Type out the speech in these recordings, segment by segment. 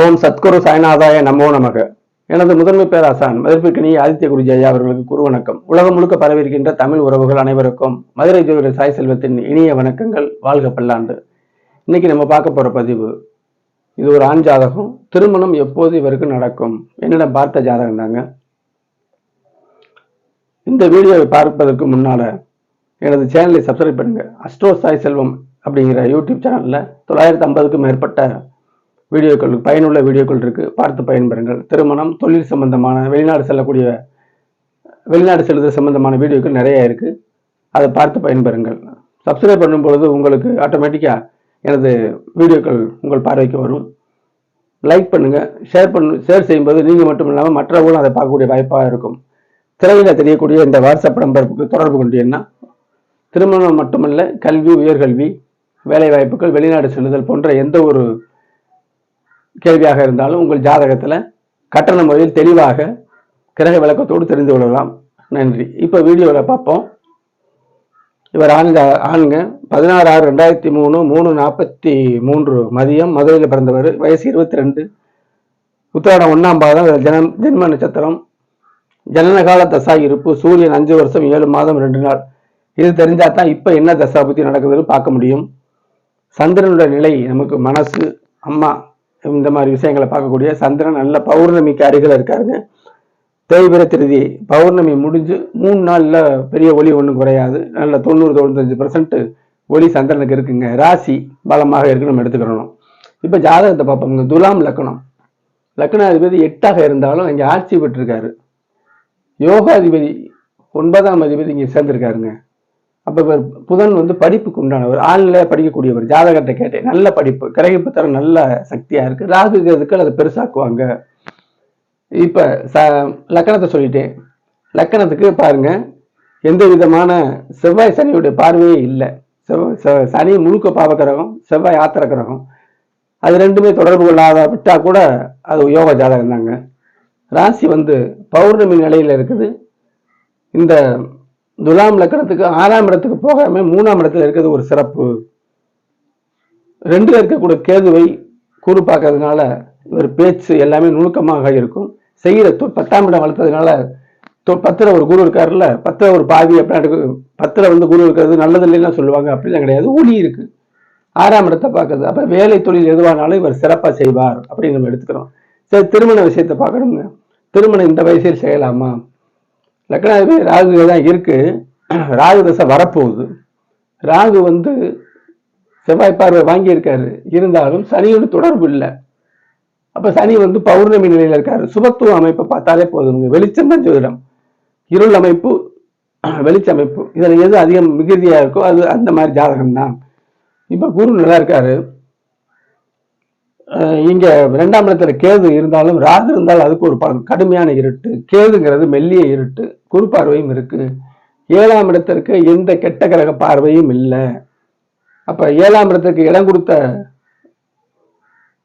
ஓம் சத்குரு சாய்நாதாய நமோ நமக. எனது முதன்மை பேராசான் மதிப்பிற்கினிய ஆதித்ய குருஜி அவர்களுக்கு குரு வணக்கம். உலகம் முழுக்க பரவிருக்கின்ற தமிழ் உறவுகள் அனைவருக்கும் மதுரை ஜோதிட சாய் செல்வத்தின் இனிய வணக்கங்கள். வாழ்க பல்லாண்டு. இன்னைக்கு நம்ம பார்க்க போற பதிவு இது ஒரு ஆண் ஜாதகம். திருமணம் எப்போது இவருக்கு நடக்கும்? என்னிடம் பார்த்த ஜாதகம் தாங்க. இந்த வீடியோவை பார்ப்பதற்கு முன்னால எனது சேனலை சப்ஸ்கிரைப் பண்ணுங்க. அஸ்ட்ரோ சாய் செல்வம் அப்படிங்கிற யூடியூப் சேனல்ல தொள்ளாயிரத்தி ஐம்பதுக்கும் மேற்பட்ட வீடியோக்கள் பயனுள்ள வீடியோக்கள் இருக்குது பார்த்து பயன்பெறுங்கள். திருமணம் தொழில் சம்பந்தமான வெளிநாடு செல்லக்கூடிய வெளிநாடு செல்லுதல் சம்பந்தமான வீடியோக்கள் நிறைய இருக்குது அதை பார்த்து பயன்பெறுங்கள். சப்ஸ்கிரைப் பண்ணும் பொழுது உங்களுக்கு ஆட்டோமேட்டிக்காக எனது வீடியோக்கள் உங்கள் பார்வைக்கு வரும். லைக் பண்ணுங்கள் ஷேர் பண்ணு ஷேர் செய்யும்போது நீங்கள் மட்டும் இல்லாமல் மற்றவர்களும் அதை பார்க்கக்கூடிய வாய்ப்பாக இருக்கும். திரையில் தெரியக்கூடிய இந்த வாட்ஸ்அப் நம்பருக்கு தொடர்பு கொண்டீங்கன்னா திருமணம் மட்டுமல்ல கல்வி உயர்கல்வி வேலைவாய்ப்புகள் வெளிநாடு செல்லுதல் போன்ற எந்த ஒரு கேள்வியாக இருந்தாலும் உங்கள் ஜாதகத்தில் கட்டண முறையில் தெளிவாக கிரக விளக்கத்தோடு தெரிந்து கொள்ளலாம். நன்றி. இப்போ வீடியோவில் பார்ப்போம். இவர் ஆண்க ஆண்க பதினாறு ஆறு ரெண்டாயிரத்தி மூணு மூணு நாற்பத்தி மூன்று மதியம். மதுரையில் பிறந்தவர். வயசு இருபத்தி ரெண்டு. உத்திராடம் ஒன்றாம் பாதம். ஜனம் ஜென்ம நட்சத்திரம். ஜனனகால தசா இருப்பு. சூரியன் அஞ்சு வருஷம் ஏழு மாதம் ரெண்டு நாள். இது தெரிஞ்சால் தான் இப்போ என்ன தசா பற்றி நடக்குதுன்னு பார்க்க முடியும். சந்திரனுடைய நிலை நமக்கு மனசு அம்மா இந்த மாதிரி விஷயங்களை பார்க்கக்கூடிய சந்திரன் நல்ல பௌர்ணமிக்கு அருகில் இருக்காருங்க. தேய்பிர திருதி பௌர்ணமி முடிஞ்சு மூணு நாளில் பெரிய ஒளி ஒன்றும் குறையாது. நல்ல தொண்ணூறு தொண்ணூத்தஞ்சு பர்சன்ட் ஒளி சந்திரனுக்கு இருக்குங்க. ராசி பலமாக இருக்கு நம்ம எடுத்துக்கிறோம் இப்போ ஜாதகத்தை பார்ப்போங்க துலாம் லக்னம் லக்னாதிபதி எட்டாக இருந்தாலும் இங்கே ஆட்சி பெற்றிருக்காரு. யோகாதிபதி ஒன்பதாம் அதிபதி இங்கே சேர்ந்திருக்காருங்க. அப்போ இவர் புதன் வந்து படிப்புக்கு உண்டானவர் ஆழ்நிலையாக படிக்கக்கூடியவர் ஜாதகத்தை கேட்டேன். நல்ல படிப்பு. கிரகிப்பு தர நல்ல சக்தியாக இருக்குது ராகு கேதுக்கள் அதை பெருசாக்குவாங்க. இப்போ ச லக்கணத்தை சொல்லிட்டேன். லக்கணத்துக்கு பாருங்க. எந்த விதமான செவ்வாய் சனியுடைய பார்வையே இல்லை. செவ்வாய் சனி முழுக்க பாவக்கிரகம் செவ்வாய் ஆத்திர கிரகம். அது ரெண்டுமே தொடர்பு கொள்ளாத விட்டால் கூட அது யோக ஜாதகம் தாங்க ராசி வந்து பௌர்ணமி நிலையில் இருக்குது. இந்த துலாம் லக்கணத்துக்கு ஆறாம் இடத்துக்கு போகாம மூணாம் இடத்துல இருக்கிறது ஒரு சிறப்பு. ரெண்டுல இருக்கக்கூடிய கேதுவை கூறு பார்க்கறதுனால இவர் பேச்சு எல்லாமே நுணுக்கமாக இருக்கும். செய்கிற தொ- பத்தாம் இடம் வளர்த்ததுனால தொ- பத்துல ஒரு குரு இருக்காருல்ல பத்துல ஒரு பாவி அப்படி பத்துல வந்து குரு இருக்கிறது நல்லது இல்லைன்னா சொல்லுவாங்க. அப்படிலாம் கிடையாது. ஊழி இருக்கு. ஆறாம் இடத்தை பார்க்குறது. அப்ப வேலை தொழில் எதுவானாலும் இவர் சிறப்பா செய்வார் அப்படின்னு நம்ம எடுத்துக்கிறோம். சரி திருமண விஷயத்தை பார்க்கணுங்க. திருமணம் இந்த வயசில் செய்யலாமா? லக்னாதிபதி ராகு தான் இருக்கு. ராகு தசை வரப்போகுது. ராகு வந்து செவ்வாய் பார்வை வாங்கியிருக்காரு. இருந்தாலும் சனியோட தொடர்பு இல்லை. அப்ப சனி வந்து பௌர்ணமி நிலையில இருக்காரு. சுபத்துவ அமைப்பை பார்த்தாலே போதும். வெளிச்சம் தான் ஜோதிடம். இருள் அமைப்பு வெளிச்ச அமைப்பு. எது அதிகம் மிகுதியாக இருக்கோ அது அந்த மாதிரி ஜாதகம் தான் இப்போ குரு நல்லா இருக்காரு. இங்க ரெண்டாம் இடத்துல கேது இருந்தாலும் ராகு இருந்தாலும் அதுக்கு ஒரு ப- கடுமையான இருட்டு. கேதுங்கிறது மெல்லிய இருட்டு. குரு பார்வையும் இருக்கு. ஏழாம் இடத்திற்கு எந்த கெட்ட கிரக பார்வையும் இல்லை. அப்ப ஏழாம் இடத்திற்கு இடம் கொடுத்த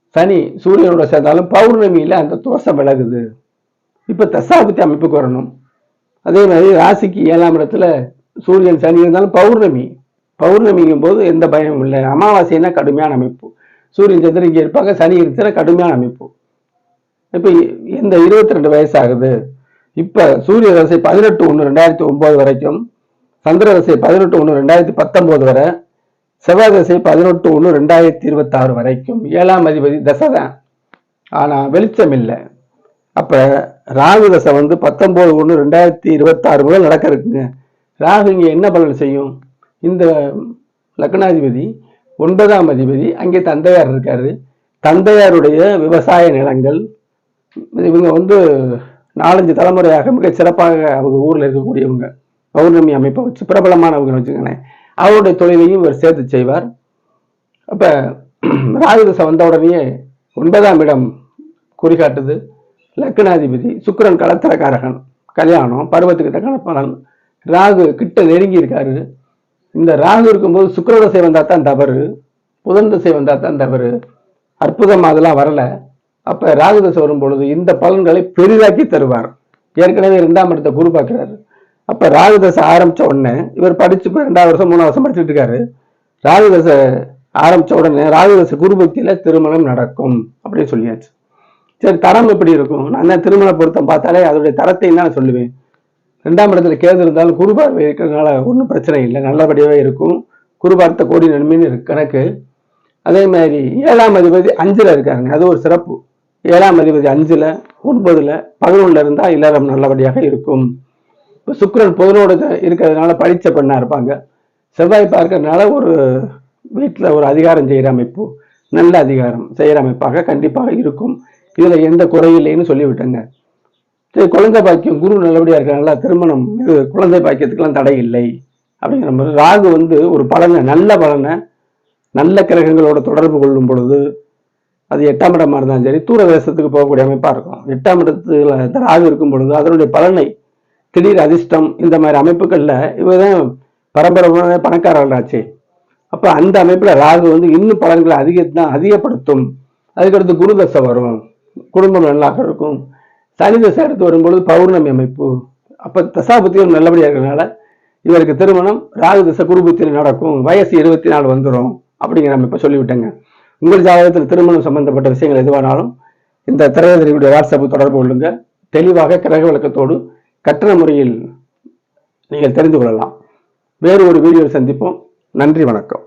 சனி சூரியனோட சேர்ந்தாலும் பௌர்ணமியில அந்த தோஷம் விலகுது. இப்ப தசாபத்தி அமைப்புக்கு வரணும். அதே மாதிரி ராசிக்கு ஏழாம் இடத்துல சூரியன் சனி இருந்தாலும் பௌர்ணமி. பௌர்ணமிங்கும் போது எந்த பயமும் இல்லை. அமாவாசைனா கடுமையான அமைப்பு. சூரியன் சந்திரன் இங்கே இருப்பாங்க சனி இருக்கிற கடுமையான அமைப்பு. இப்போ இந்த இருபத்தி ரெண்டு வயசு ஆகுது இப்போ சூரிய தசை பதினெட்டு ஒன்று ரெண்டாயிரத்தி ஒம்பது வரைக்கும் சந்திர தசை பதினெட்டு ஒன்று ரெண்டாயிரத்தி பத்தொம்போது வரை செவ்வாய் தசை பதினெட்டு ஒன்று ரெண்டாயிரத்தி இருபத்தாறு வரைக்கும். ஏழாம் அதிபதி தசை தான். ஆனால் வெளிச்சம் இல்லை. அப்போ ராகு தசை வந்து பத்தொம்போது ஒன்று ரெண்டாயிரத்தி இருபத்தாறு முதல் நடக்க இருக்குங்க ராகு இங்கே என்ன பலன் செய்யும்? இந்த லக்னாதிபதி ஒன்பதாம் அதிபதி அங்கே தந்தையார் இருக்காரு. தந்தையாருடைய விவசாய நிலங்கள் இவங்க வந்து நாலஞ்சு தலைமுறையாக மிக சிறப்பாக அவங்க ஊரில் இருக்கக்கூடியவங்க பௌர்ணமி அமைப்பை வச்சு பிரபலமானவங்க வச்சுக்கோங்களேன். அவருடைய தொழிலையும் இவர் சேர்த்து செய்வார். அப்போ ராகுதசை வந்த உடனே ஒன்பதாம் இடம் குறிகாட்டுது. லக்னாதிபதி சுக்கரன் கலத்திரக்காரகன் கல்யாணம் பருவத்துக்கு தக்கன பலன். ராகு கிட்ட நெருங்கி இருக்காரு இந்த ராகு இருக்கும்போது சுக்கர தசை வந்தா தான் தவறு புதன் தசை வந்தா தான் தவறு. அற்புதம் அதெல்லாம் வரல. அப்ப ராகு தசை வரும் பொழுது இந்த பலன்களை பெரிதாக்கி தருவார். ஏற்கனவே இரண்டாம் இடத்தை குரு பார்க்கிறாரு. அப்ப ராகு தசை ஆரம்பிச்ச உடனே இவர் படிச்சு இப்போ ரெண்டாவது வருஷம் மூணாவது வருஷம் படிச்சுட்டு இருக்காரு. ராகு தசை ஆரம்பிச்ச உடனே ராகு தசை குரு பக்தியில திருமணம் நடக்கும் அப்படின்னு சொல்லியாச்சு. சரி தரம் எப்படி இருக்கும்? நான் தான் திருமண பொருத்தம் பார்த்தாலே அதோடைய தரத்தை தான் நான் சொல்லுவேன். ரெண்டாம் இடத்துல கேது இருந்தாலும் குரு பார்வை இருக்கிறதுனால ஒன்றும் பிரச்சனை இல்லை. நல்லபடியாகவே இருக்கும். குரு பார்த்த கோடி நன்மைன்னு இருக்கு கணக்கு. அதே மாதிரி ஏழாம் அதிபதி அஞ்சில் இருக்காருங்க. அது ஒரு சிறப்பு. ஏழாம் அதிபதி அஞ்சில் ஒன்பதில் பதினொன்றில் இருந்தால் இல்லறம் நல்லபடியாக இருக்கும். இப்போ சுக்கரன் பொதுனோடு இருக்கிறதுனால படித்த பெண்ணாக இருப்பாங்க. செவ்வாய் பார்க்கறதுனால ஒரு வீட்டில் ஒரு அதிகாரம் செய்கிற அமைப்பு நல்ல அதிகாரம் செய்கிற அமைப்பாக கண்டிப்பாக இருக்கும். இதில் எந்த குறையில்லைன்னு சொல்லிவிட்டேங்க. குழந்தை பாக்கியம் குரு நல்லபடியாக இருக்கிறனால திருமணம் இது குழந்தை பாக்கியத்துக்கெல்லாம் தடை இல்லை. அப்படிங்கிற மாதிரி ராகு வந்து ஒரு பலனை நல்ல பலனை நல்ல கிரகங்களோட தொடர்பு கொள்ளும் பொழுது அது எட்டாம் இடமா இருந்தாலும் சரி தூர தேசத்துக்கு போகக்கூடிய அமைப்பா இருக்கும் எட்டாம் இடத்துல இந்த ராகு இருக்கும் பொழுது அதனுடைய பலனை திடீர் அதிர்ஷ்டம் இந்த மாதிரி அமைப்புகள்ல இவதான் பரம்பரை பணக்காரர்களாச்சு அப்ப அந்த அமைப்புல ராகு வந்து இன்னும் பலன்களை அதிக அதிகப்படுத்தும். அதுக்கடுத்து குரு தசை வரும். குடும்பம் நல்லா இருக்கும். சனி தசை அடுத்து வரும்பொழுது பௌர்ணமி அமைப்பு. அப்போ தசாபத்திகள் நல்லபடியாக இருக்கிறதுனால இவருக்கு திருமணம் ராகு தசை குருபுத்தியில் நடக்கும். வயசு இருபத்தி நாலு வந்துடும் அப்படிங்கிற அமைப்பை சொல்லிவிட்டேங்க. உங்கள் ஜாதகத்தில் திருமணம் சம்பந்தப்பட்ட விஷயங்கள் எதுவானாலும் இந்த திரையதிரியுடைய வாட்ஸ்அப் தொடர்பு கொள்ளுங்க. தெளிவாக கிரக விளக்கத்தோடு கட்டண முறையில் நீங்கள் தெரிந்து கொள்ளலாம். வேறு ஒரு வீடியோவில் சந்திப்போம். நன்றி வணக்கம்.